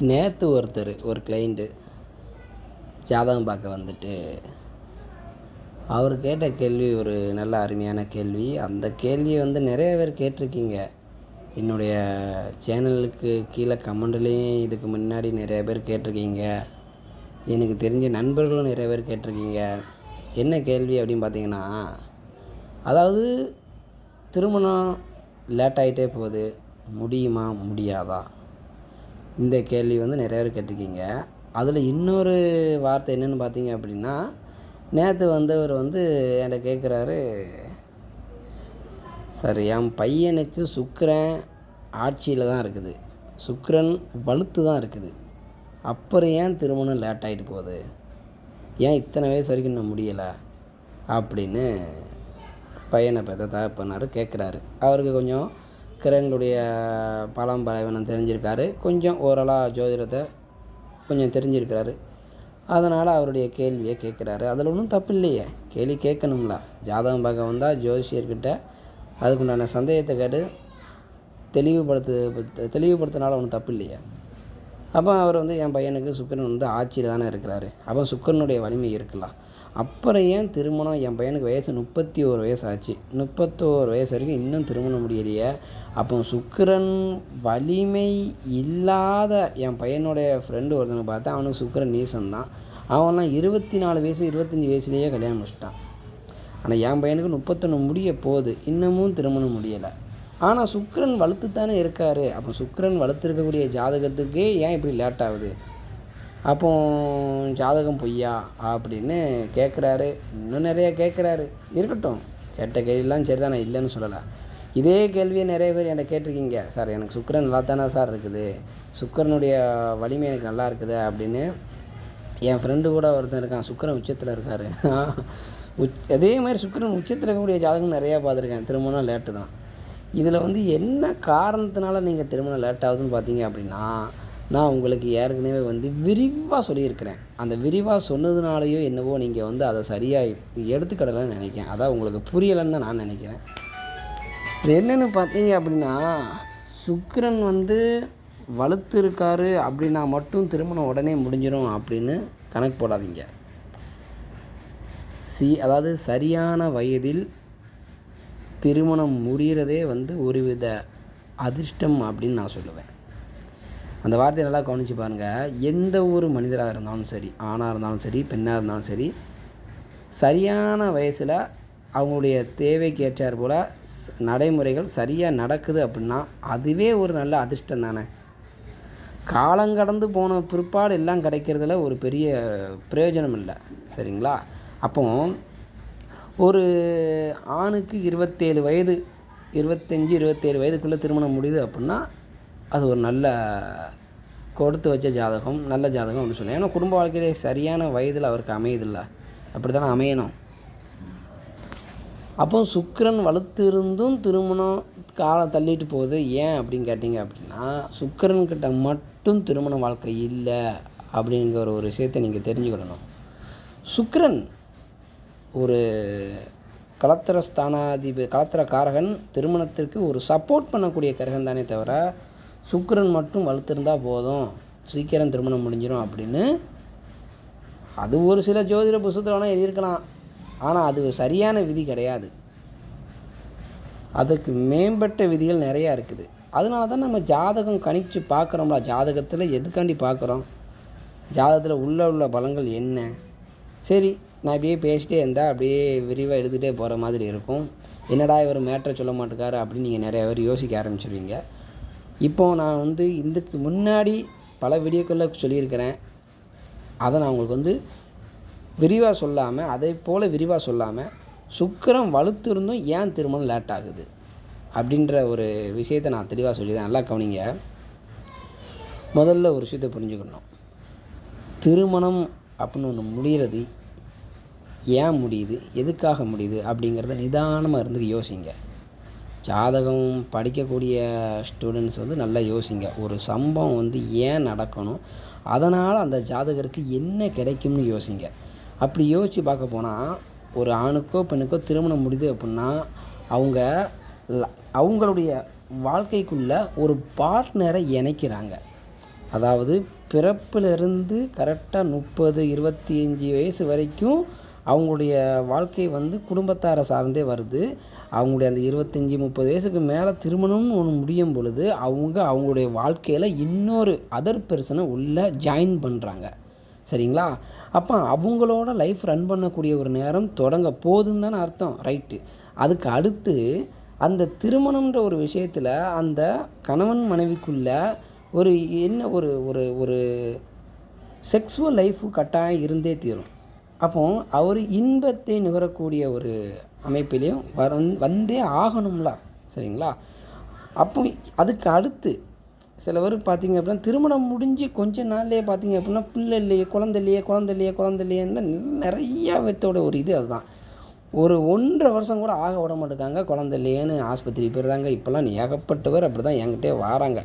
நேற்று ஒருத்தர் ஒரு கிளைண்ட்டு ஜாதகம் பார்க்க வந்துட்டு அவர் கேட்ட கேள்வி ஒரு நல்ல அருமையான கேள்வி. அந்த கேள்வியை வந்து நிறைய பேர் கேட்டிருக்கீங்க. என்னுடைய சேனலுக்கு கீழே கமெண்ட்லேயும் இதுக்கு முன்னாடி நிறைய பேர் கேட்டிருக்கீங்க. எனக்கு தெரிஞ்ச நண்பர்களும் நிறைய பேர் கேட்டிருக்கீங்க. என்ன கேள்வி அப்படின்னு பார்த்தீங்கன்னா அதாவது திருமணம் லேட் ஆகிட்டே போகுது முடியுமா முடியாதா? இந்த கேள்வி வந்து நிறைய பேர் கேட்டிருக்கீங்க. அதில் இன்னொரு வார்த்தை என்னென்னு பார்த்தீங்க அப்படின்னா நேற்று வந்தவர் வந்து என்கிட்ட கேட்குறாரு சார் என் பையனுக்கு சுக்கரன் ஆட்சியில் தான் இருக்குது. சுக்கரன் வலுத்து தான் இருக்குது. அப்புறம் ஏன் திருமணம் லேட் ஆகிட்டு போகுது? ஏன் இத்தனை வயசு வரைக்கும் இன்னும் முடியலை? அப்படின்னு பையனை பெற்ற தகப்பனார் கேட்குறாரு அவருக்கு கொஞ்சம் கிரகங்களுடைய பலம் பலவீனம் தெரிஞ்சிருக்காரு. கொஞ்சம் ஓரளவு ஜோதிடத்தை கொஞ்சம் தெரிஞ்சிருக்கிறாரு. அதனால் அவருடைய கேள்வியை கேட்குறாரு. அதில் ஒன்றும் தப்பு இல்லையே. கேள்வி கேட்கணும்ல. ஜாதகம் பார்க்க வந்தால் ஜோசியர்கிட்ட அதுக்குண்டான சந்தேகத்தை கேட்டு தெளிவுபடுத்து தெளிவுபடுத்தினால ஒன்றும் தப்பு இல்லையே. அப்போ அவர் வந்து என் பையனுக்கு சுக்கரன் வந்து ஆட்சியில் தானே இருக்கிறாரு. அப்போ சுக்கிரனுடைய வலிமை இருக்கலாம் அப்புறம் ஏன் திருமணம்? என் பையனுக்கு வயசு முப்பத்தி ஒரு வயசு ஆச்சு முப்பத்தோரு வயசு வரைக்கும் இன்னும் திருமணம் முடியலையே. அப்போ சுக்கிரன் வலிமை இல்லாத என் பையனுடைய ஃப்ரெண்டு ஒருத்தவங்க பார்த்தா அவனுக்கு சுக்கரன் நீசம்தான் அவன்லாம் இருபத்தி நாலு வயசு இருபத்தஞ்சி வயசுலேயே கல்யாணம் முடிச்சிட்டான். ஆனால் என் பையனுக்கு முப்பத்தொன்று முடிய போகுது. இன்னமும் திருமணம் முடியலை. ஆனால் சுக்கரன் வலுத்து தானே இருக்கார். அப்போ சுக்கிரன் வலுத்து இருக்கக்கூடிய ஜாதகத்துக்கே ஏன் இப்படி லேட் ஆகுது? அப்போ ஜாதகம் பொய்யா அப்படின்னு கேட்குறாரு இன்னும் நிறைய கேட்குறாரு இருக்கட்டும். கேட்ட கேள்விலாம் சரி தான் நான் இல்லைன்னு சொல்லலை. இதே கேள்வியை நிறைய பேர் என்கிட்ட கேட்டிருக்கீங்க. சார் எனக்கு சுக்கரன் நல்லா தானே சார் இருக்குது? சுக்கிரனுடைய வலிமை எனக்கு நல்லா இருக்குது அப்படின்னு என் ஃப்ரெண்டு கூட ஒருத்தன் இருக்கான். சுக்கரன் உச்சத்தில் இருக்கார். உச் அதே மாதிரி சுக்கிரன் உச்சத்தில் இருக்கக்கூடிய ஜாதகம் நிறையா பார்த்துருக்கேன். திருமணம் லேட்டு தான். இதில் வந்து என்ன காரணத்தினால நீங்கள் திருமணம் லேட் ஆகுதுன்னு பார்த்தீங்க அப்படின்னா நான் உங்களுக்கு ஏற்கனவே வந்து விரிவாக சொல்லியிருக்கிறேன். அந்த விரிவாக சொன்னதுனாலையோ என்னவோ நீங்கள் வந்து அதை சரியாக எடுத்துக்கிடலன்னு நினைக்கிறேன். அதான் உங்களுக்கு புரியலைன்னு தான் நான் நினைக்கிறேன். என்னென்னு பார்த்தீங்க அப்படின்னா சுக்கரன் வந்து வலுத்து இருக்காரு அப்படின்னா மட்டும் திருமணம் உடனே முடிஞ்சிடும் அப்படின்னு கணக்கு போடாதீங்க. சி அதாவது சரியான வயதில் திருமணம் முடிகிறதே வந்து ஒருவித அதிர்ஷ்டம் அப்படின்னு நான் சொல்லுவேன். அந்த வார்த்தையை நல்லா கவனித்து பாருங்கள் எந்த ஒரு மனிதராக இருந்தாலும் சரி ஆணாக இருந்தாலும் சரி பெண்ணாக இருந்தாலும் சரி சரியான வயசில் அவங்களுடைய தேவைக்கு ஏற்றார் போல் நடைமுறைகள் சரியாக நடக்குது அப்படின்னா அதுவே ஒரு நல்ல அதிர்ஷ்டம் தானே. காலங்கடந்து போன பிற்பாடு எல்லாம் கிடைக்கிறதுல ஒரு பெரிய பிரயோஜனம் இல்லை சரிங்களா? அப்போ ஒரு ஆணுக்கு இருபத்தேழு வயது இருபத்தஞ்சி இருபத்தேழு வயதுக்குள்ளே திருமணம் முடியுது அப்படின்னா அது ஒரு நல்ல கொடுத்து வச்ச ஜாதகம் நல்ல ஜாதகம் அப்படின்னு சொல்லலாம். ஏன்னா குடும்ப வாழ்க்கையிலே சரியான வயதில் அவருக்கு அமையுதில்ல. அப்படி தானே அமையணும். அப்போ சுக்கிரன் வலுத்து இருந்தும் திருமணம் காலம் தள்ளிட்டு போகுது. ஏன் அப்படின்னு கேட்டிங்க அப்படின்னா சுக்கிரன்கிட்ட மட்டும் திருமண வாழ்க்கை இல்லை அப்படிங்கிற ஒரு விஷயத்தை நீங்கள் தெரிஞ்சுக்கொள்ளணும். சுக்கரன் ஒரு கலத்திர ஸ்தானாதிபதி கலத்திர காரகன் திருமணத்திற்கு ஒரு சப்போர்ட் பண்ணக்கூடிய கிரகம் தானே தவிர சுக்கரன் மட்டும் வலுத்திருந்தால் போதும். சீக்கிரம் திருமணம் முடிஞ்சிடும் அப்படின்னு அது ஒரு சில ஜோதிட புஸ்தத்தில் வேணால் எழுதியிருக்கலாம். ஆனால் அது சரியான விதி கிடையாது. அதுக்கு மேம்பட்ட விதிகள் நிறையா இருக்குது. அதனால தான் நம்ம ஜாதகம் கணிச்சு பார்க்குறோம்ல ஜாதகத்தில் எதுக்காண்டி பார்க்குறோம்? ஜாதகத்தில் உள்ள உள்ள பலங்கள் என்ன? சரி நான் இப்படியே பேசிட்டே இருந்தால் அப்படியே விரிவாக எழுதிட்டே போகிற மாதிரி இருக்கும். என்னடா இவர் மேட்ரை சொல்ல மாட்டேக்காரு அப்படின்னு நீங்கள் நிறைய பேர் யோசிக்க ஆரம்பிச்சிருவீங்க. இப்போ நான் வந்து இதுக்கு முன்னாடி பல வீடியோக்களில் சொல்லியிருக்கிறேன். அதை நான் உங்களுக்கு வந்து விரிவாக சொல்லாமல் அதே போல் விரிவாக சொல்லாமல் சுக்கிரம் வலுத்து இருந்தும் ஏன் திருமணம் லேட் ஆகுது? அப்படின்ற ஒரு விஷயத்தை நான் தெளிவாக சொல்லிதான் நல்லா கவனிங்க. முதல்ல ஒரு விஷயத்தை புரிஞ்சுக்கணும். திருமணம் அப்படின்னு ஒன்று முடிகிறது ஏன் முடியுது? எதுக்காக முடியுது? அப்படிங்கிறத நிதானமாக இருந்து யோசிங்க. ஜாதகம் படிக்கக்கூடிய ஸ்டூடெண்ட்ஸ் வந்து நல்லா யோசிங்க. ஒரு சம்பவம் வந்து ஏன் நடக்கணும்? அதனால் அந்த ஜாதகருக்கு என்ன கிடைக்கும்னு யோசிங்க. அப்படி யோசித்து பார்க்க போனால் ஒரு ஆணுக்கோ பெண்ணுக்கோ திருமணம் முடியுது அப்படின்னா அவங்க அவங்களுடைய வாழ்க்கைக்குள்ள ஒரு பார்ட்னரை இணைக்கிறாங்க. அதாவது பிறப்பிலிருந்து கரெக்டாக முப்பது இருபத்தி அஞ்சு வயசு வரைக்கும் அவங்களுடைய வாழ்க்கை வந்து குடும்பத்தாரை சார்ந்தே வருது. அவங்களுடைய அந்த இருபத்தஞ்சி முப்பது வயசுக்கு மேலே திருமணம்னு ஒன்று முடியும் பொழுது அவங்க அவங்களுடைய வாழ்க்கையில் இன்னொரு அதர் பெர்சனை உள்ளே ஜாயின் பண்ணுறாங்க சரிங்களா? அப்போ அவங்களோட லைஃப் ரன் பண்ணக்கூடிய ஒரு நேரம் தொடங்க போதுன்னு தானே அர்த்தம். ரைட்டு அதுக்கு அடுத்து அந்த திருமணம்ன்ற ஒரு விஷயத்தில் அந்த கணவன் மனைவிக்குள்ள ஒரு என்ன ஒரு ஒரு ஒரு செக்ஸுவல் லைஃபு கட்டாயம் இருந்தே தீரும். அப்போ அவர் இன்பத்தை நுகரக்கூடிய ஒரு அமைப்பிலையும் வர வந்தே ஆகணும்ல சரிங்களா? அப்போ அதுக்கு அடுத்து சிலவர் பார்த்தீங்க அப்படின்னா திருமணம் முடிஞ்சு கொஞ்ச நாள்லேயே பார்த்தீங்க அப்படின்னா பிள்ளை இல்லையே குழந்தை இல்லையே குழந்தை இல்லையே குழந்தை இல்லையேன்னு தான் நிறையா வித்தோட ஒரு இது அதுதான். ஒரு ஒன்றரை வருஷம் கூட ஆக விட மாட்டேங்காங்க குழந்தை இல்லையேன்னு ஆஸ்பத்திரி போயிருந்தாங்க. இப்போல்லாம் ஏகப்பட்டவர் அப்படி தான் என்கிட்டே வராங்க.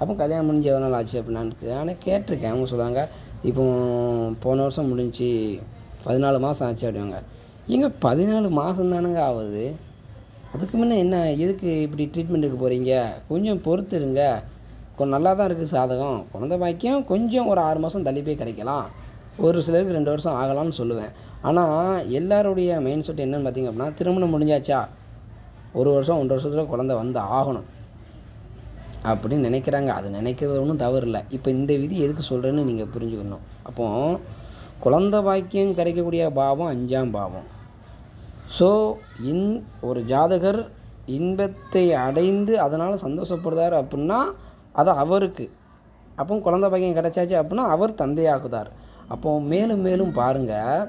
அப்போ கல்யாணம் முடிஞ்ச எவ்வளோ நாள் ஆச்சு அப்படின்னான்னு ஆனால் கேட்டிருக்கேன். அவங்க சொல்லுவாங்க இப்போ போன வருஷம் முடிஞ்சு பதினாலு மாதம் ஆச்சு அப்படிவாங்க ஏங்க பதினாலு மாதந்தானுங்க ஆகுது. அதுக்கு முன்னே என்ன எதுக்கு இப்படி ட்ரீட்மெண்ட்டுக்கு போகிறீங்க கொஞ்சம் பொறுத்து இருங்க. கொஞ்சம் நல்லா தான் இருக்குது சாதகம். குழந்த பாக்கியம் கொஞ்சம் ஒரு ஆறு மாதம் தள்ளி போய் கிடைக்கலாம். ஒரு சிலருக்கு ரெண்டு வருஷம் ஆகலாம்னு சொல்லுவேன். ஆனால் எல்லாருடைய மெயின் செட் என்னென்னு பார்த்தீங்க அப்படின்னா திருமணம் முடிஞ்சாச்சா? ஒரு வருஷம் ஒன்றரை வருஷத்தில் குழந்த வந்து ஆகணும். அப்படின்னு நினைக்கிறாங்க. அது நினைக்கிறது ஒன்றும் தவறு இல்லை. இப்போ இந்த விதி எதுக்கு சொல்கிறேன்னு நீங்கள் புரிஞ்சுக்கணும். அப்போது குழந்த பாக்கியம் கிடைக்கக்கூடிய பாவம் அஞ்சாம் பாவம். ஸோ இன் ஒரு ஜாதகர் இன்பத்தை அடைந்து அதனால் சந்தோஷப்படுறார் அப்படின்னா அது அவருக்கு. அப்போ குழந்த பாக்கியம் கிடைச்சாச்சு அப்படின்னா அவர் தந்தையாகுதார். அப்போ மேலும் மேலும் பாருங்கள்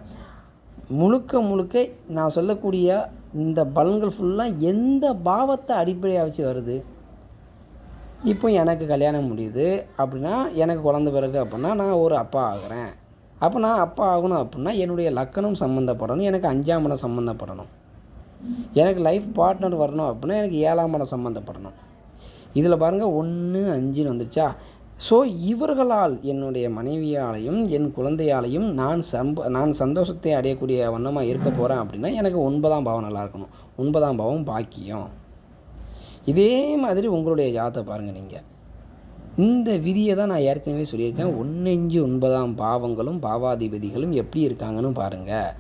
முழுக்க முழுக்க நான் சொல்லக்கூடிய இந்த பலன்கள் ஃபுல்லாக எந்த பாவத்தை அடிப்படையாக வச்சு வருது? இப்போ எனக்கு கல்யாணம் முடியுது அப்படின்னா எனக்கு குழந்த பிறகு அப்படின்னா நான் ஒரு அப்பா ஆகிறேன். அப்போ நான் அப்பா ஆகணும் அப்படின்னா என்னுடைய லக்கணம் சம்மந்தப்படணும் எனக்கு அஞ்சாம் இடம் சம்மந்தப்படணும் எனக்கு லைஃப் பார்ட்னர் வரணும் அப்படின்னா எனக்கு ஏழாம் இடம் சம்மந்தப்படணும் இதில் பாருங்கள் ஒன்று அஞ்சுன்னு வந்துருச்சா? ஸோ இவர்களால் என்னுடைய மனைவியாலையும் என் குழந்தையாலையும் நான் சம்ப நான் சந்தோஷத்தை அடையக்கூடிய வண்ணமாக இருக்க போகிறேன் அப்படின்னா எனக்கு ஒன்பதாம் பாவம் நல்லா இருக்கணும். ஒன்பதாம் பாவம் பாக்கியம். இதே மாதிரி உங்களுடைய ஜாத்தை பாருங்கள் நீங்கள் இந்த விதியை தான் நான் ஏற்கனவே சொல்லியிருக்கேன். ஒன்னஞ்சு ஒன்பதாம் பாவங்களும் பாவாதிபதிகளும் எப்படி இருக்காங்கன்னு பாருங்கள்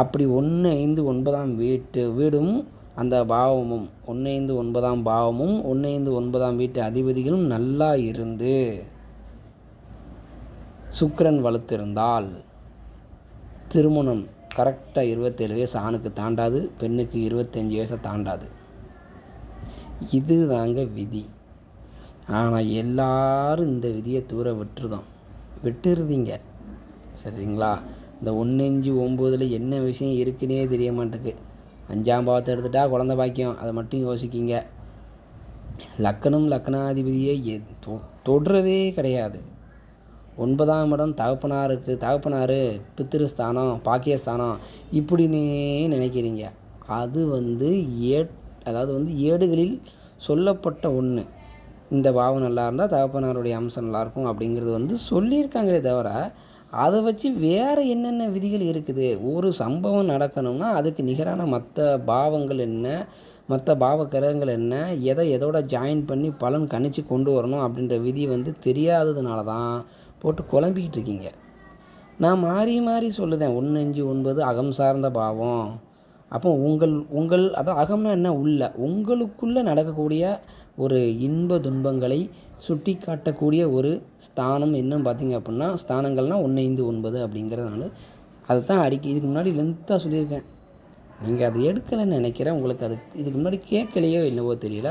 அப்படி ஒன்று ஐந்து ஒன்பதாம் வீட்டு வீடும் அந்த பாவமும் ஒன்று ஐந்து ஒன்பதாம் பாவமும் ஒன்று ஐந்து ஒன்பதாம் வீட்டு அதிபதிகளும் நல்லா இருந்து சுக்கிரன் வலுத்திருந்தால் திருமணம் கரெக்டாக இருபத்தேழு வயசு ஆணுக்கு தாண்டாது பெண்ணுக்கு இருபத்தஞ்சி வயசை தாண்டாது. இது தாங்க விதி. ஆனால் எல்லாரும் இந்த விதியை தூர விட்டுருதோம் விட்டுருதீங்க சரிங்களா? இந்த ஒன்றஞ்சு ஒம்போதில் என்ன விஷயம் இருக்குன்னே தெரிய மாட்டேங்குது. அஞ்சாம் பாவத்தை எடுத்துட்டா குழந்த பாக்கியம் அதை மட்டும் யோசிக்கிங்க. லக்கணம் லக்கணாதிபதியை எ தொ தொடுறதே கிடையாது. ஒன்பதாம் இடம் தகப்பனாருக்கு தகப்பனார் பித்திருஸ்தானம் பாக்கியஸ்தானம் இப்படின்னே நினைக்கிறீங்க. அது வந்து ஏ அதாவது வந்து ஏடுகளில் சொல்லப்பட்ட ஒன்று இந்த பாவம் நல்லா இருந்தால் தகப்பனாருடைய அம்சம் நல்லாயிருக்கும் அப்படிங்கிறது வந்து சொல்லியிருக்காங்களே தவிர அதை வச்சு வேறு என்னென்ன விதிகள் இருக்குது? ஒரு சம்பவம் நடக்கணும்னா அதுக்கு நிகரான மற்ற பாவங்கள் என்ன? மற்ற பாவ கிரகங்கள் என்ன? எதை எதோட ஜாயின் பண்ணி பலன் கணிச்சு கொண்டு வரணும் அப்படின்ற விதி வந்து தெரியாததுனால தான் போட்டு குழம்பிக்கிட்டு இருக்கீங்க. நான் மாறி மாறி சொல்லுதேன் ஒன்று அஞ்சு ஒன்பது அகம் சார்ந்த பாவம். அப்போ உங்கள் உங்கள் அதான் அகம்னா என்ன? உள்ள. உங்களுக்குள்ளே நடக்கக்கூடிய ஒரு இன்ப துன்பங்களை சுட்டி காட்டக்கூடிய ஒரு ஸ்தானம் என்னன்னு பார்த்தீங்க அப்படின்னா ஸ்தானங்கள்னால் ஒன்று ஐந்து ஒன்பது அப்படிங்கிறதுனால அதை தான் அடிக்க இதுக்கு முன்னாடி லென்த்தாக சொல்லியிருக்கேன். நீங்கள் அதை எடுக்கலைன்னு நினைக்கிறேன். உங்களுக்கு அது இதுக்கு முன்னாடி கேட்கலையோ என்னவோ தெரியல.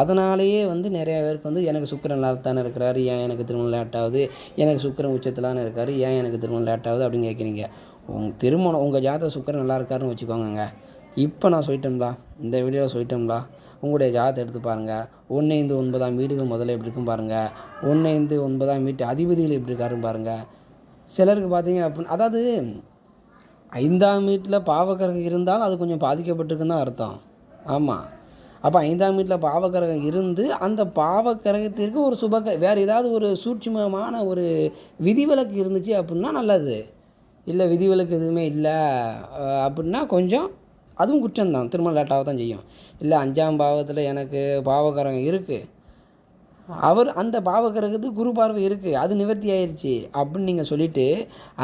அதனாலேயே வந்து நிறையா பேருக்கு வந்து எனக்கு சுக்கரன் நல்லா இருக்கிறாரு ஏன் எனக்கு திருமணம் லேட் ஆகுது எனக்கு சுக்கரன் உச்சத்திலான இருக்கார் ஏன் எனக்கு திருமணம் லேட் ஆகுது அப்படின்னு கேட்குறீங்க. உங்கள் திருமணம் உங்கள் ஜாதக சுக்கரன் நல்லா இருக்காருன்னு வச்சுக்கோங்க இப்போ நான் சொல்லிட்டோம்லா இந்த வீடியோவில் சொல்லிட்டோம்லா உங்களுடைய ஜாதகத்தை எடுத்து பாருங்கள் ஒன்று ஐந்து ஒன்பதாம் வீடுகள் முதல்ல எப்படி இருக்கும் பாருங்கள் ஒன்று ஐந்து ஒன்பதாம் வீட்டு அதிபதிகள் எப்படி இருக்காருன்னு பாருங்கள் சிலருக்கு பார்த்தீங்க அப்படின்னு அதாவது ஐந்தாம் வீட்டில் பாவக்கிரகம் இருந்தால் அது கொஞ்சம் பாதிக்கப்பட்டிருக்குன்னு தான் அர்த்தம். ஆமாம் அப்போ ஐந்தாம் வீட்டில் பாவக்கிரகம் இருந்து அந்த பாவக்கிரகத்திற்கு ஒரு சுபக வேறு ஏதாவது ஒரு சூட்சமமான ஒரு விதிவிலக்கு இருந்துச்சு அப்படின்னா நல்லது. இல்லை விதிவிலக்கு எதுவுமே இல்லை அப்படின்னா கொஞ்சம் அதுவும் குற்றம்தான். திருமணம் லேட்டாக தான் செய்யும். இல்லை அஞ்சாம் பாவத்தில் எனக்கு பாவகரம் இருக்குது அவர் அந்த பாவகிரகத்து குரு பார்வை இருக்குது அது நிவர்த்தி ஆயிடுச்சு அப்படின்னு நீங்கள் சொல்லிவிட்டு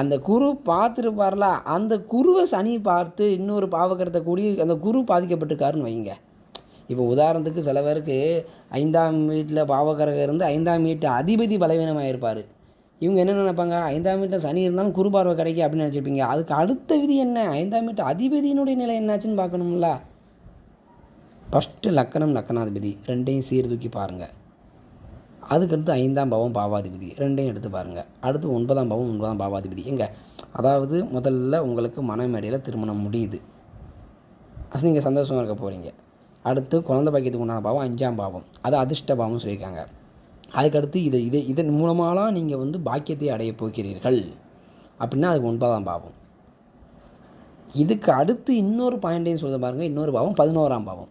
அந்த குரு பார்த்துருப்பார்ல அந்த குருவை சனி பார்த்து இன்னொரு பாவகரத்தை கூடி அந்த குரு பாதிக்கப்பட்டிருக்காருன்னு வைங்க. இப்போ உதாரணத்துக்கு சில பேருக்கு ஐந்தாம் வீட்டில் பாவகிரகம் இருந்து ஐந்தாம் வீட்டு அதிபதி பலவீனமாக இருப்பார் இவங்க என்ன நினைப்பாங்க? ஐந்தாம் வீட்டில் சனி இருந்தாலும் குறுபார்வை கிடைக்கும் அப்படின்னு நினச்சிருப்பீங்க. அதுக்கு அடுத்த விதி என்ன? ஐந்தாம் வீட்டு அதிபதியினுடைய நிலை என்னாச்சுன்னு பார்க்கணும்ல. ஃபஸ்ட்டு லக்கணம் லக்கணாதிபதி. ரெண்டையும் சீர்தூக்கி பாருங்கள் அதுக்கடுத்து ஐந்தாம் பாவம் பாவாதிபதி. ரெண்டையும் எடுத்து பாருங்கள் அடுத்து ஒன்பதாம் பாவம் ஒன்பதாம் பாவாதிபதி. எங்க? அதாவது முதல்ல உங்களுக்கு மனமேடையில் திருமணம் முடியுது. அது நீங்கள் சந்தோஷமாக இருக்க போகிறீங்க அடுத்து குழந்தை பாக்கியத்துக்கு உண்டான பாவம் அஞ்சாம் பாவம். அது அதிர்ஷ்ட பாவம்னு சொல்லியிருக்காங்க. அதுக்கடுத்து இதை இதை இதன் மூலமாலாம் நீங்கள் வந்து பாக்கியத்தை அடைய போகிறீர்கள். அப்படின்னா அது ஒன்பதாம் பாவம். இதுக்கு அடுத்து இன்னொரு பாயிண்ட்டையும் சொல்ல பாருங்கள் இன்னொரு பாவம் பதினோராம் பாவம்.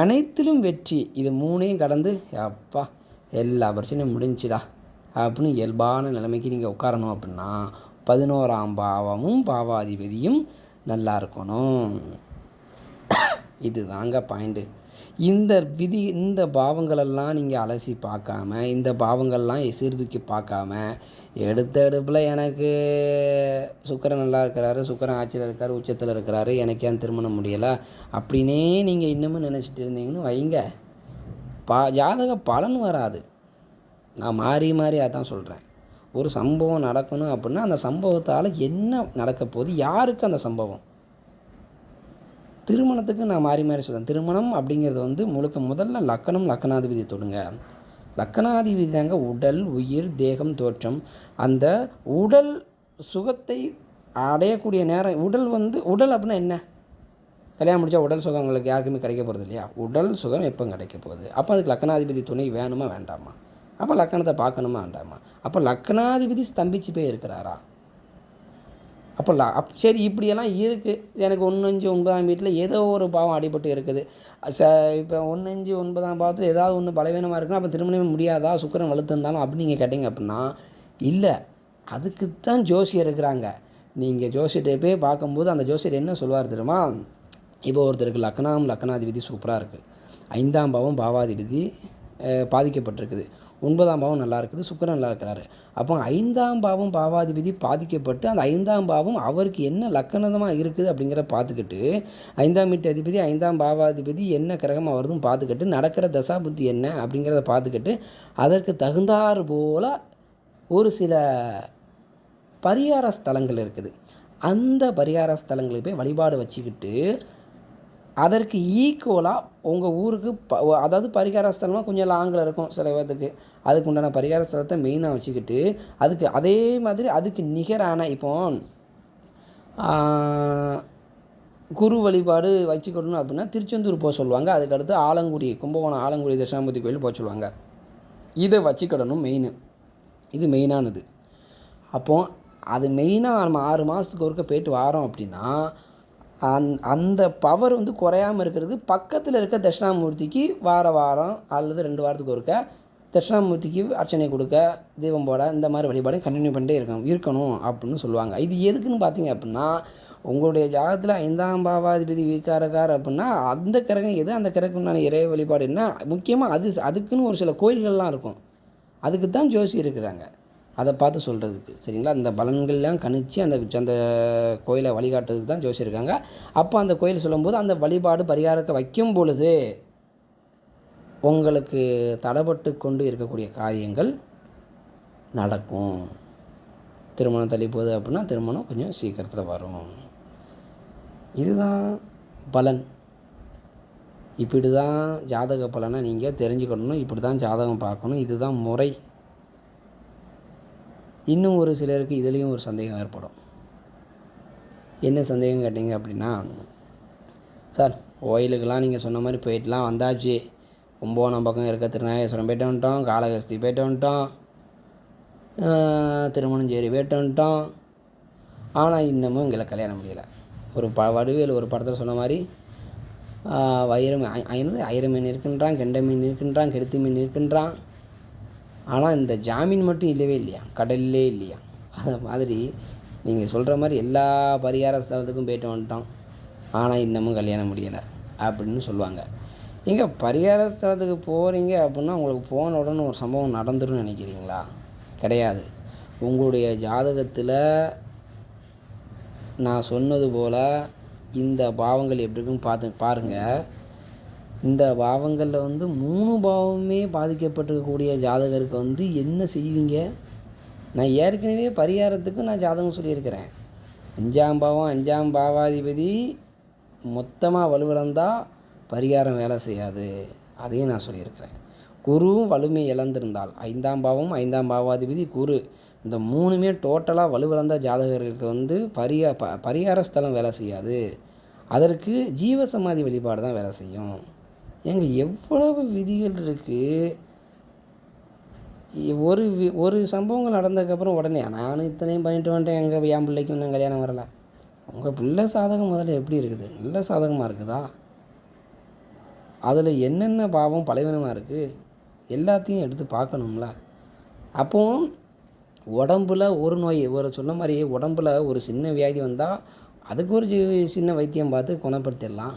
அனைத்திலும் வெற்றி இது மூணையும் கடந்து அப்பா எல்லா பிரச்சனையும் முடிஞ்சுடா அப்படின்னு இயல்பான நிலைமைக்கு நீங்கள் உட்காரணும் அப்படின்னா பதினோராம் பாவமும் பாவாதிபதியும் நல்லா இருக்கணும். இது தாங்க பாயிண்ட்டு இந்த விதி இந்த பாவங்களெல்லாம் நீங்கள் அலசி பார்க்காம இந்த பாவங்கள்லாம் சீர்தூக்கி பார்க்காம எடுத்த எடுப்பில் எனக்கு சுக்கரன் நல்லா இருக்கிறாரு சுக்கரன் ஆட்சியில் இருக்கார் உச்சத்தில் இருக்கிறாரு எனக்கு ஏன் திருமணம் முடியலை? அப்படின்னே நீங்கள் இன்னமும் நினச்சிட்டு இருந்தீங்கன்னு வைங்க. பா ஜாதக பலன் வராது. நான் மாறி மாறி அதான் சொல்கிறேன் ஒரு சம்பவம் நடக்கணும் அப்படின்னா அந்த சம்பவத்தால் என்ன நடக்க போகுது? யாருக்கு அந்த சம்பவம்? திருமணத்துக்கு நான் மாறி மாறி சொல்கிறேன் திருமணம் அப்படிங்கிறது வந்து முழுக்க முதல்ல லக்கணம் லக்கணாதிபதி தொடுங்க. லக்கணாதிபதி தாங்க உடல் உயிர் தேகம் தோற்றம். அந்த உடல் சுகத்தை அடையக்கூடிய நேரம் உடல் வந்து உடல் அப்படின்னா என்ன? கல்யாணம் முடிச்சா உடல் சுகம் உங்களுக்கு யாருக்குமே கிடைக்க போகிறது இல்லையா? உடல் சுகம் எப்போ கிடைக்க போகுது. அப்போ அதுக்கு லக்கணாதிபதி துணை வேணுமா வேண்டாமா? அப்போ லக்கணத்தை பார்க்கணுமா வேண்டாமா? அப்போ லக்கணாதிபதி ஸ்தம்பிச்சு போய் இருக்கிறாரா? அப்போ லா அப் சரி இப்படியெல்லாம் இருக்குது எனக்கு ஒன்றஞ்சு ஒன்பதாம் வீட்டில் ஏதோ ஒரு பாவம் அடிபட்டு இருக்குது. ச இப்போ ஒன்றஞ்சு ஒன்பதாம் பாவத்தில் ஏதாவது ஒன்று பலவீனமாக இருக்குன்னா அப்போ திருமணமே முடியாதா? சுக்கரன் வலுத்திருந்தாலும் அப்படி நீங்கள் கேட்டிங்க அப்படின்னா இல்லை. அதுக்கு தான் ஜோசியர் இருக்கிறாங்க. நீங்கள் ஜோசியர்கிட்ட போய் பார்க்கும்போது அந்த ஜோசியர் என்ன சொல்லுவார் தெரியுமா? இப்போ ஒருத்தருக்கு லக்னாம் லக்னாதிபதி சூப்பராக இருக்குது ஐந்தாம் பாவம் பாவாதிபதி பாதிக்கப்பட்டிருக்குது. ஒன்பதாம் பாவம் நல்லா இருக்குது சுக்கரன் நல்லா இருக்கிறாரு அப்போ ஐந்தாம் பாவம் பாவாதிபதி பாதிக்கப்பட்டு அந்த ஐந்தாம் பாவம் அவருக்கு என்ன லக்கணமாக இருக்குது அப்படிங்கிற பார்த்துக்கிட்டு ஐந்தாம் வீட்டு அதிபதி ஐந்தாம் பாவாதிபதி என்ன கிரகமாக வருதுன்னு பார்த்துக்கிட்டு நடக்கிற தசாபுத்தி என்ன அப்படிங்கிறத பார்த்துக்கிட்டு அதற்கு தகுந்தாறு போல் ஒரு சில பரிகார ஸ்தலங்கள் இருக்குது. அந்த பரிகார ஸ்தலங்களுக்கு போய் வழிபாடு வச்சுக்கிட்டு அதற்கு ஈக்குவலாக உங்கள் ஊருக்கு ப அதாவது பரிகார ஸ்தலமாக கொஞ்சம் லாங்கில் இருக்கும் சில பேர்த்துக்கு. அதுக்கு உண்டான பரிகார ஸ்தலத்தை மெயினாக வச்சுக்கிட்டு அதுக்கு அதே மாதிரி அதுக்கு நிகரான இப்போ குரு வழிபாடு வச்சுக்கணும் அப்படின்னா திருச்செந்தூர் போக சொல்லுவாங்க. அதுக்கடுத்து ஆலங்குடி கும்பகோணம் ஆலங்குடி தட்சிணாமூர்த்தி கோயில் போக சொல்லுவாங்க. இதை வச்சுக்கிடணும் மெயின் இது மெயினானது அப்போது அது மெயினாக நம்ம ஆறு மாதத்துக்கு ஒருக்க போயிட்டு வாரோம் அப்படின்னா அந் அந்த பவர் வந்து குறையாமல் இருக்கிறது. பக்கத்தில் இருக்க தட்சிணாமூர்த்திக்கு வார வாரம் அல்லது ரெண்டு வாரத்துக்கு ஒருக்க தட்சிணாமூர்த்திக்கு அர்ச்சனை கொடுக்க தீபம் போட இந்த மாதிரி வழிபாடும் கண்டினியூ பண்ணிட்டே இருக்கணும் இருக்கணும் அப்படின்னு சொல்லுவாங்க. இது எதுக்குன்னு பார்த்தீங்க அப்படின்னா உங்களுடைய ஜாதகத்தில் ஐந்தாம் பாவாதிபதி வீக்காரக்கார் அப்படின்னா அந்த கிரகம் எது? அந்த கிரகம்னால இறை வழிபாடு என்ன? முக்கியமாக அது அதுக்குன்னு ஒரு சில கோயில்கள்லாம் இருக்கும். அதுக்கு தான் ஜோசி இருக்கிறாங்க. அதை பார்த்து சொல்கிறதுக்கு சரிங்களா? அந்த பலன்கள்லாம் கணிச்சு அந்த அந்த கோயிலை வழிகாட்டுறதுக்கு தான் ஜோசிருக்காங்க அப்போ அந்த கோயில் சொல்லும்போது அந்த வழிபாடு பரிகாரத்தை வைக்கும் பொழுது உங்களுக்கு தடைப்பட்டு கொண்டு இருக்கக்கூடிய காரியங்கள் நடக்கும். திருமணம் தள்ளி போகுது அப்படின்னா திருமணம் கொஞ்சம் சீக்கிரத்தில் வரும். இதுதான் பலன். இப்படி தான் ஜாதக பலனை நீங்கள் தெரிஞ்சுக்கணும். இப்படி தான் ஜாதகம் பார்க்கணும். இதுதான் முறை. இன்னும் ஒரு சிலருக்கு இதுலேயும் ஒரு சந்தேகம் ஏற்படும். என்ன சந்தேகம் கேட்டிங்க அப்படின்னா சார் கோயிலுக்கெல்லாம் நீங்கள் சொன்ன மாதிரி போயிட்டுலாம் வந்தாச்சு. கும்பகோணம் பக்கம் இருக்க திருநாகேஸ்வரம் போயிட்டு வந்துட்டோம். காளகஸ்தி போயிட்டு வந்துட்டோம். திருமணஞ்சேரி போயிட்டு வந்துட்டோம். ஆனால் இன்னமும் எங்களை கல்யாணம் முடியலை. ஒரு ப வடிவேல் ஒரு படத்தில் சொன்ன மாதிரி வைரம் ஐ- ஐர மீன் இருக்கின்றான் கெண்டை மீன் இருக்கின்றான் கெடுத்து மீன் இருக்கின்றான். ஆனால் இந்த ஜாமீன் மட்டும் இல்லவே இல்லையா? கடல்லே இல்லையா? அதை மாதிரி நீங்கள் சொல்கிற மாதிரி எல்லா பரிகார ஸ்தலத்துக்கும் போயிட்டு வந்துட்டோம். ஆனால் இன்னமும் கல்யாணம் முடியலை அப்படின்னு சொல்லுவாங்க. நீங்கள் பரிகார ஸ்தலத்துக்கு போகிறீங்க அப்படின்னா உங்களுக்கு போன உடனே ஒரு சம்பவம் நடந்துடும் நினைக்கிறீங்களா? கிடையாது. உங்களுடைய ஜாதகத்தில் நான் சொன்னது போல் இந்த பாவங்கள் எப்படி இருக்குன்னு பார்த்து பாருங்கள் இந்த பாவங்களில் வந்து மூணு பாவமே பாதிக்கப்பட்டிருக்கக்கூடிய ஜாதகருக்கு வந்து என்ன செய்வீங்க? நான் ஏற்கனவே பரிகாரத்துக்கு நான் ஜாதகம் சொல்லியிருக்கிறேன். அஞ்சாம் பாவம் அஞ்சாம் பாவாதிபதி மொத்தமாக வலுவிழந்தால் பரிகாரம் வேலை செய்யாது. அதையும் நான் சொல்லியிருக்கிறேன். குருவும் வலிமை இழந்திருந்தால் ஐந்தாம் பாவம் ஐந்தாம் பாவாதிபதி குரு இந்த மூணுமே டோட்டலாக வலுவிழந்த ஜாதகர்களுக்கு வந்து பரிகா ப பரிகார ஸ்தலம் வேலை செய்யாது. அதற்கு ஜீவசமாதி வழிபாடு தான் வேலை செய்யும். ஏங்க எவ்வளவு விதிகள் இருக்குது ஒரு வி ஒரு சம்பவங்கள் நடந்ததுக்கப்புறம் உடனே நானும் இத்தனையும் பண்ணிட்டு வந்துட்டேன். எங்கள் என் பிள்ளைக்கு இன்னும் கல்யாணம் வரலை. உங்கள் பிள்ளை சாதகம் முதல்ல எப்படி இருக்குது? நல்ல சாதகமாக இருக்குதா? அதில் என்னென்ன பாவம் பலவீனமாக இருக்குது எல்லாத்தையும் எடுத்து பார்க்கணும்ல. அப்போ உடம்புல ஒரு நோய் ஒரு சொன்ன மாதிரி உடம்புல ஒரு சின்ன வியாதி வந்தால் அதுக்கு ஒரு சின்ன வைத்தியம் பார்த்து குணப்படுத்திடலாம்.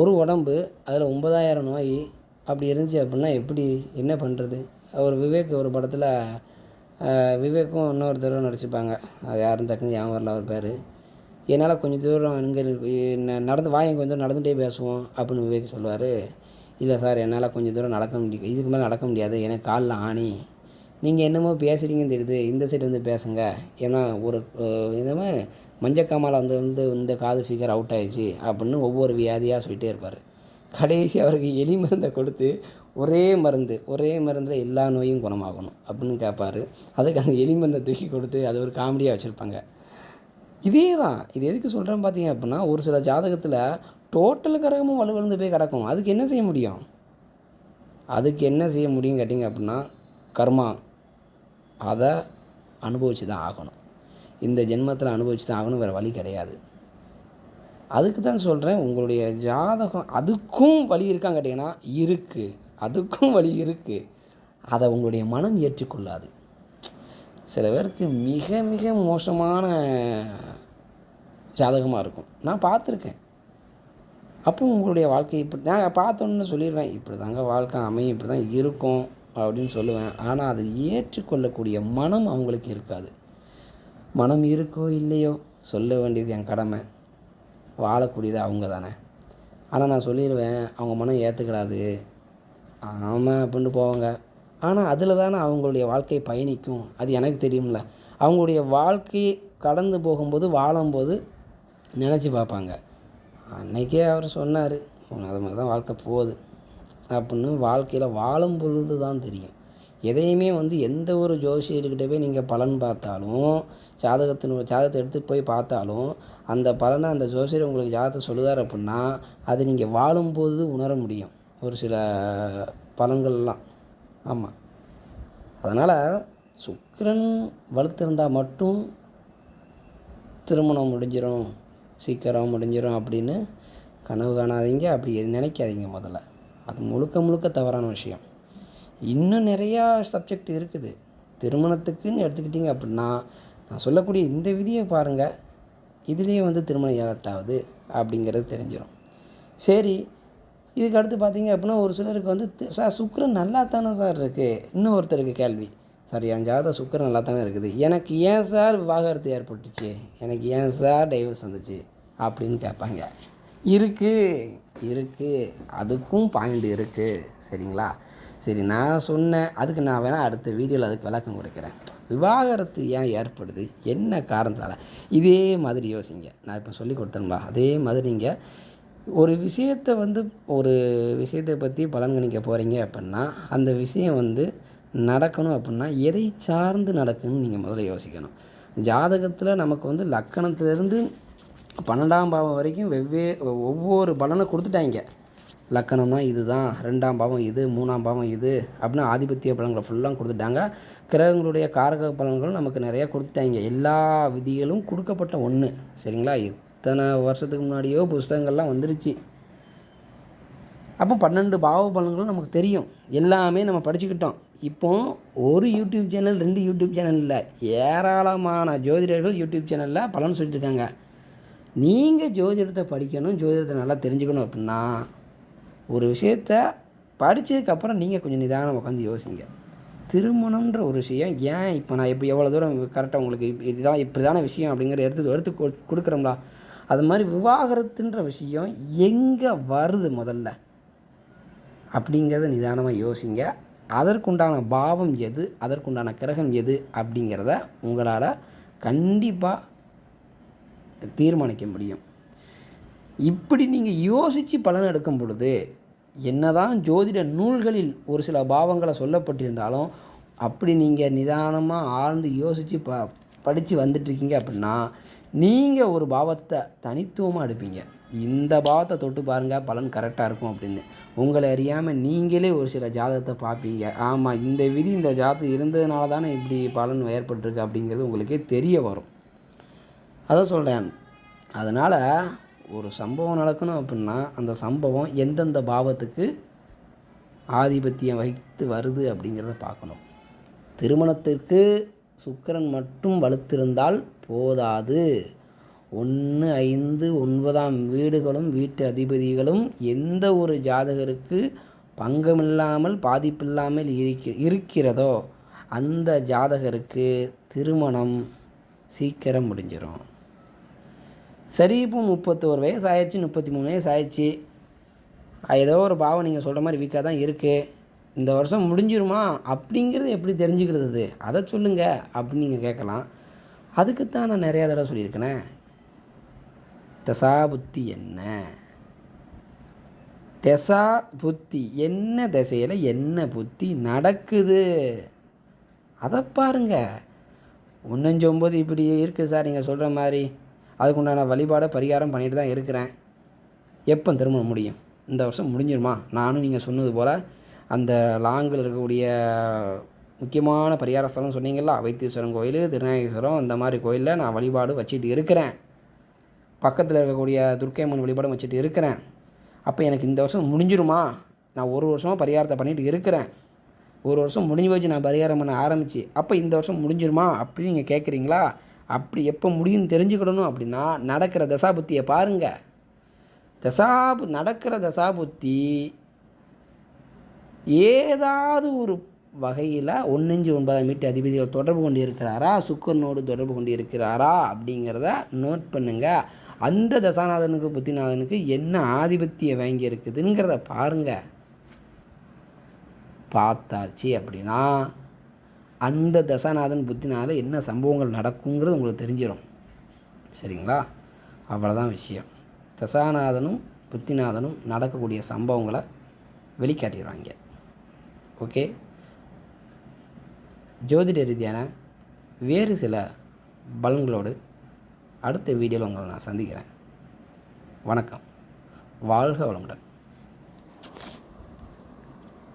ஒரு உடம்பு அதில் ஒன்பதாயிரம் நோய் அப்படி இருந்துச்சு அப்படின்னா எப்படி என்ன பண்ணுறது அவர் விவேக் ஒரு படத்தில் விவேக்கும் இன்னொருத்தரும் நடிச்சுப்பாங்க. அது யாருன்னு டக்குன்னு ஞாபகம் வரல அவர் பேர். என்னால் கொஞ்சம் தூரம் இங்கே நடந்து வாங்க கொஞ்சம் நடந்துகிட்டே பேசுவோம் அப்படின்னு விவேக் சொல்லுவார். இல்லை சார் என்னால் கொஞ்சம் தூரம் நடக்க முடியும் இதுக்கு மேலே நடக்க முடியாது. எனக்கு காலில் ஆணி. நீங்கள் என்னமோ பேசுகிறீங்கன்னு தெரியுது. இந்த சைடு வந்து பேசுங்க. ஏன்னா ஒரு என்னமோ மஞ்சக்காமால் வந்து வந்து இந்த காது ஃபிகர் அவுட் ஆயிடுச்சு அப்படின்னு ஒவ்வொரு வியாதியாக சொல்லிட்டே இருப்பார். கடைசி அவருக்கு எலி மருந்தை கொடுத்து ஒரே மருந்து ஒரே மருந்தில் எல்லா நோயும் குணமாகணும் அப்படின்னு கேட்பாரு அதுக்கு அந்த எலி மருந்தை தூக்கி கொடுத்து அது ஒரு காமெடியாக வச்சுருப்பாங்க. இதே தான். இது எதுக்கு சொல்கிறேன் பார்த்தீங்க அப்படின்னா ஒரு சில ஜாதகத்தில் டோட்டல் கரகமும் வலுவிழந்து போய் கிடக்கும். அதுக்கு என்ன செய்ய முடியும்? அதுக்கு என்ன செய்ய முடியும் கேட்டிங்க அப்படின்னா கர்மா. அதை அனுபவிச்சு தான் ஆகணும். இந்த ஜென்மத்தில் அனுபவிச்சு தான் ஆகணும் வேறு வழி கிடையாது. அதுக்கு தான் சொல்கிறேன் உங்களுடைய ஜாதகம் அதுக்கும் வழி இருக்கான்னு கேட்டிங்கன்னா இருக்குது அதுக்கும் வழி இருக்குது அதை உங்களுடைய மனம் ஏற்றுக்கொள்ளாது. சில பேருக்கு மிக மிக மோசமான ஜாதகமாக இருக்கும். நான் பார்த்துருக்கேன். அப்போ உங்களுடைய வாழ்க்கை இப்படி நான் பார்த்தோன்னு சொல்லிடுவேன் இப்படி தாங்க வாழ்க்கை அமையும் இப்படி தான் இருக்கும். அப்படின்னு சொல்லுவேன். ஆனால் அதை ஏற்றுக்கொள்ளக்கூடிய மனம் அவங்களுக்கு இருக்காது. மனம் இருக்கோ இல்லையோ சொல்ல வேண்டியது என் கடமை. வாழக்கூடியது அவங்க தானே. ஆனால் நான் சொல்லிடுவேன் அவங்க மனம் ஏற்றுக்கிடாது ஆமாம் அப்படின்ட்டு போவாங்க. ஆனால் அதில் தானே அவங்களுடைய வாழ்க்கை பயணிக்கும். அது எனக்கு தெரியும்ல. அவங்களுடைய வாழ்க்கை கடந்து போகும்போது வாழும்போது நினச்சி பார்ப்பாங்க. அன்னைக்கே அவர் சொன்னார் அது மாதிரி தான் வாழ்க்கை போகுது. அப்படின்னு வாழ்க்கையில் வாழும் பொழுது தான் தெரியும். எதையுமே வந்து எந்த ஒரு ஜோசியர்கிட்ட போய் நீங்கள் பலன் பார்த்தாலும் ஜாதகத்தின் ஜாதகத்தை எடுத்து போய் பார்த்தாலும் அந்த பலனை அந்த ஜோசியர் உங்களுக்கு ஜாதகத்தை சொல்லுதார் அப்படின்னா அது நீங்கள் வாழும்போது உணர முடியும். ஒரு சில பலன்கள்லாம். ஆமாம் அதனால் சுக்கிரன் வலுத்திருந்தால் மட்டும் திருமணம் முடிஞ்சிடும் சீக்கிரம் முடிஞ்சிடும் அப்படின்னு கனவு காணாதீங்க. அப்படி நினைக்காதீங்க முதல்ல. அது முழுக்க முழுக்க தவறான விஷயம். இன்னும் நிறையா சப்ஜெக்ட் இருக்குது. திருமணத்துக்குன்னு எடுத்துக்கிட்டிங்க அப்படின்னா நான் சொல்லக்கூடிய இந்த விதியை பாருங்கள் இதுலேயே வந்து திருமணம் ஏலட்டாகுது அப்படிங்கிறது தெரிஞ்சிடும் சரி இதுக்கு அடுத்து பார்த்தீங்க அப்படின்னா ஒரு சிலருக்கு வந்து சார் சுக்கரன் நல்லா தானே சார் இருக்குது இன்னும் ஒருத்தருக்கு கேள்வி. சார் என் ஜாதகம் சுக்கரன் நல்லா தானே இருக்குது. எனக்கு ஏன் சார் விவாகரத்து ஏற்பட்டுச்சு? எனக்கு ஏன் சார் டைவர்ஸ் வந்துச்சு? அப்படின்னு கேட்பாங்க. இருக்குது இருக்குது அதுக்கும் பாயிண்ட் இருக்குது சரிங்களா? சரி நான் சொன்னேன். அதுக்கு நான் வேணால் அடுத்த வீடியோவில் அதுக்கு விளக்கம் கொடுக்குறேன். விவாகரத்து ஏன் ஏற்படுது? என்ன காரணத்தால்? இதே மாதிரி யோசிங்க. நான் இப்போ சொல்லி கொடுத்தேன்பா அதே மாதிரி நீங்கள் ஒரு விஷயத்தை வந்து ஒரு விஷயத்தை பற்றி பலன் கணிக்க போகிறீங்க அப்படின்னா அந்த விஷயம் வந்து நடக்கணும் அப்படின்னா எதை சார்ந்து நடக்குன்னு நீங்கள் முதல்ல யோசிக்கணும். ஜாதகத்தில் நமக்கு வந்து லக்கணத்திலேருந்து பன்னெண்டாம் பாவம் வரைக்கும் வெவ்வே ஒவ்வொரு பலனை கொடுத்துட்டாங்க. லக்கணம்னா இதுதான் ரெண்டாம் பாவம் இது மூணாம் பாவம் இது அப்படின்னு ஆதிபத்திய பலன்களை ஃபுல்லாக கொடுத்துட்டாங்க. கிரகங்களுடைய காரக பலன்களும் நமக்கு நிறையா கொடுத்துட்டாங்க. எல்லா விதிகளும் கொடுக்கப்பட்ட ஒன்று சரிங்களா? இத்தனை வருஷத்துக்கு முன்னாடியோ புஸ்தகங்கள்லாம் வந்துருச்சு. அப்போ பன்னெண்டு பாவ பலன்களும் நமக்கு தெரியும். எல்லாமே நம்ம படிச்சுக்கிட்டோம். இப்போ ஒரு யூடியூப் சேனல் ரெண்டு யூடியூப் சேனல் இல்லை. ஏராளமான ஜோதிடர்கள் யூடியூப் சேனலில் பலன் சொல்லிட்டு இருக்காங்க. நீங்கள் ஜோதிடத்தை படிக்கணும் ஜோதிடத்தை நல்லா தெரிஞ்சுக்கணும் அப்படின்னா ஒரு விஷயத்த படித்ததுக்கப்புறம் நீங்கள் கொஞ்சம் நிதானம் உட்காந்து யோசிங்க. திருமணம்ன்ற ஒரு விஷயம் ஏன் இப்போ நான் இப்போ எவ்வளோ தூரம் கரெக்டாக உங்களுக்கு இதுதான் இப்படிதான விஷயம் அப்படிங்கிறத எடுத்து எடுத்து கொ அது மாதிரி விவாகரத்துன்ற விஷயம் எங்கே வருது முதல்ல? அப்படிங்கிறத நிதானமாக யோசிங்க. அதற்குண்டான பாவம் எது? அதற்குண்டான கிரகம் எது? அப்படிங்கிறத உங்களால் கண்டிப்பாக தீர்மானிக்க முடியும். இப்படி நீங்கள் யோசித்து பலன் எடுக்கும் பொழுது என்னதான் ஜோதிட நூல்களில் ஒரு சில பாவங்களை சொல்லப்பட்டிருந்தாலும் அப்படி நீங்கள் நிதானமாக ஆழ்ந்து யோசித்து ப படித்து வந்துட்டுருக்கீங்க அப்படின்னா நீங்கள் ஒரு பாவத்தை தனித்துவமாக எடுப்பீங்க. இந்த பாவத்தை தொட்டு பாருங்கள் பலன் கரெக்டாக இருக்கும் அப்படின்னு. உங்களை அறியாமல் நீங்களே ஒரு சில ஜாதகத்தை பார்ப்பீங்க. ஆமாம் இந்த விதி இந்த ஜாதகம் இருந்ததுனால தானே இப்படி பலன் ஏற்பட்டிருக்கு அப்படிங்கிறது உங்களுக்கே தெரிய வரும். அதான் சொல்கிறேன் அதனால் ஒரு சம்பவம் நடக்கணும் அப்படின்னா அந்த சம்பவம் எந்தெந்த பாவத்துக்கு ஆதிபத்தியம் வகித்து வருது அப்படிங்கிறத பார்க்கணும். திருமணத்திற்கு சுக்கரன் மட்டும் வலுத்திருந்தால் போதாது. ஒன்று ஐந்து ஒன்பதாம் வீடுகளும் வீட்டு அதிபதிகளும் எந்த ஒரு ஜாதகருக்கு பங்கமில்லாமல் பாதிப்பில்லாமல் இருக்க இருக்கிறதோ அந்த ஜாதகருக்கு திருமணம் சீக்கிரம் முடிஞ்சிடும் சரி இப்போ முப்பத்தோரு வயசு ஆயிடுச்சு முப்பத்தி மூணு வயசு ஆயிடுச்சு ஏதோ ஒரு பாவம் நீங்கள் சொல்கிற மாதிரி வீக்காக தான் இருக்குது இந்த வருஷம் முடிஞ்சிருமா? அப்படிங்கிறது எப்படி தெரிஞ்சுக்கிறது அதை சொல்லுங்கள் அப்படின்னு நீங்கள் கேட்கலாம். அதுக்குத்தான் நான் நிறையா தடவை சொல்லியிருக்கேனே. தசா புத்தி என்ன? தசா புத்தி என்ன திசையில் என்ன புத்தி நடக்குது? அதை பாருங்க. ஒன்றஞ்சொம்பது இப்படி இருக்குது சார் நீங்கள் சொல்கிற மாதிரி. அதுக்குண்டான வழிபாடை பரிகாரம் பண்ணிட்டு தான் இருக்கிறேன். எப்போ திருமணம் முடியும்? இந்த வருஷம் முடிஞ்சிருமா? நானும் நீங்கள் சொன்னது போல் அந்த லாங்கில் இருக்கக்கூடிய முக்கியமான பரிகார ஸ்தலம் சொன்னீங்களா வைத்தீஸ்வரன் கோயில் திருநாகேஸ்வரம் அந்த மாதிரி கோயிலில் நான் வழிபாடு வச்சுட்டு இருக்கிறேன். பக்கத்தில் இருக்கக்கூடிய துர்க்கை அம்மன் வழிபாடும் வச்சுட்டு இருக்கிறேன். அப்போ எனக்கு இந்த வருஷம் முடிஞ்சிருமா? நான் ஒரு வருஷமாக பரிகாரத்தை பண்ணிட்டு இருக்கிறேன். ஒரு வருஷம் முடிஞ்சு போச்சு நான் பரிகாரம் பண்ண ஆரம்பிச்சு. அப்போ இந்த வருஷம் முடிஞ்சிருமா அப்படின்னு நீங்கள் கேட்குறீங்களா அப்படி எப்போ முடியும்னு தெரிஞ்சுக்கிடணும் அப்படின்னா நடக்கிற தசாபுத்தியை பாருங்கள் தசாபு நடக்கிற தசாபுத்தி ஏதாவது ஒரு வகையில் ஒன்னஞ்சு ஒன்பதாம் வீட்டு அதிபதிகள் தொடர்பு கொண்டு இருக்கிறாரா சுக்கரனோடு தொடர்பு கொண்டு இருக்கிறாரா அப்படிங்கிறத நோட் பண்ணுங்க. அந்த தசாநாதனுக்கு புத்திநாதனுக்கு என்ன ஆதிபத்தியம் வாங்கி இருக்குதுங்கிறத பாருங்க. பார்த்தாச்சு அப்படின்னா அந்த தசாநாதன் புத்தினால என்ன சம்பவங்கள் நடக்குங்கிறது உங்களுக்கு தெரிஞ்சிடும் சரிங்களா? அவ்வளோதான் விஷயம். தசாநாதனும் புத்திநாதனும் நடக்கக்கூடிய சம்பவங்களை வெளிக்காட்டிடுவாங்க ஓகே? ஜோதிட ரீதியான வேறு சில பலன்களோடு அடுத்த வீடியோவில் உங்களை நான் சந்திக்கிறேன். வணக்கம். வாழ்க வளமுடன்.